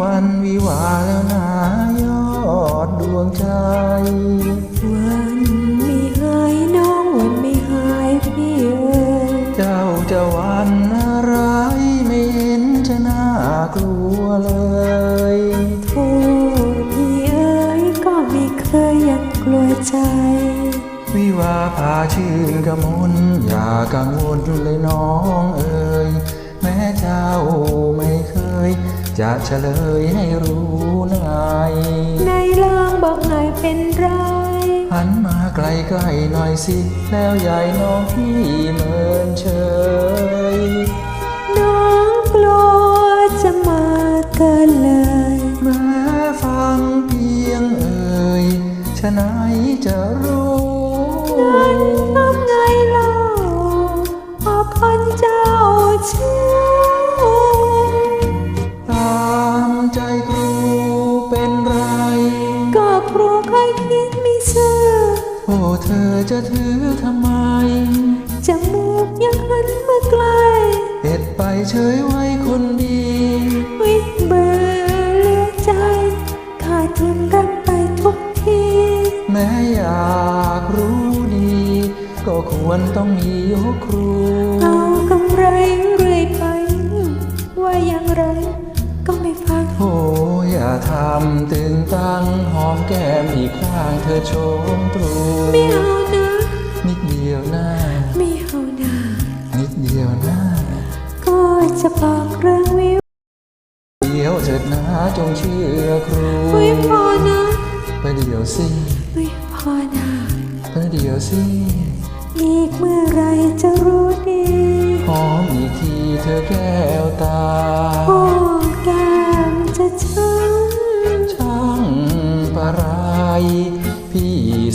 วาแล้วนายอดดวงใจ วันไม่หายน้องวันไม่หายพี่เอ๋ยเจ้าจะหวันอะไรไม่เห็นจะน่ากลัวเลยโทษพี่เอ๋ยก็ไม่เคยยังกลัวใจ วิวาพาชื่นกมลอย่ากังวลเลยน้องเอ๋ยแม้เจ้าไม่เคย จะเฉลยให้รู้ในในลางบอกหน่อยเป็นไร หันมาไกลๆหน่อยสิ แล้วยายน้องพี่เมินเฉย น้องกลัวจะมาเกินเลยแม้ฟังเพียงเอ่ยฉะไหนจะรู้นั้นทำไงเล่าพอคนเจ้าชู้ต โอ้เธอจะถือทำไม จมูกยังหันมาไกล เอ็ดไปเฉยไว้คนดี วิเบื่อเหลือใจ ขาดทุนรักไปทุกที แม้อยากรู้ดี ก็ควรต้องมียกครู เอากำไรเรื่อยไป ว่าอย่างไรก็ไม่ฟังโอ้อย่า ทำตึงตังหอมแก้มอีกข้างเธอโชมตรูไม่เอานะนิดเดียวหน้าไม่เอานะนิดเดียวหน้าก็จะบอกเรื่องวิวเดียวเถิดนะจงเชื่อครูไม่พอนะประเดี๋ยวสิไม่พอนะประเดี๋ยวสิอีกเมื่อไรจะรู้ดีหอมอีกทีเธอแก้วตา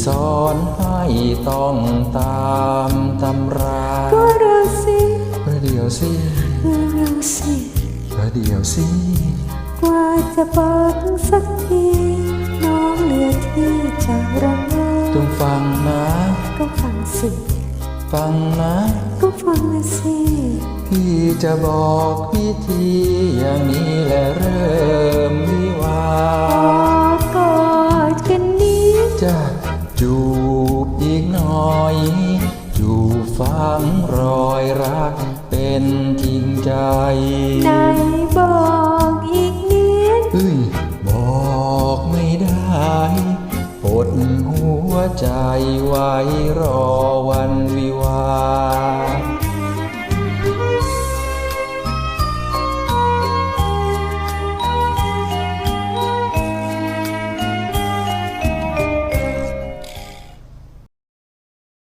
สอนให้ต้องตามตำราก็รู้สิประเดี๋ยวสิรู้สิประเดี๋ยวสิกว่าจะบอกสักทีน้องเหลือที่จะระเมอจงฟังนะก็ฟังสิ ฟังนะก็ฟังนะสิพี่จะบอกวิธีอย่างนี้แหละเริ่มวิวาพอกอดกันนี้ จูบอีกหน่อย จูบฟังรอยรักเป็นจริงใจไหนบอกอีกนิดเอ้ยบอกไม่ได้ ปดหัวใจไว้รอ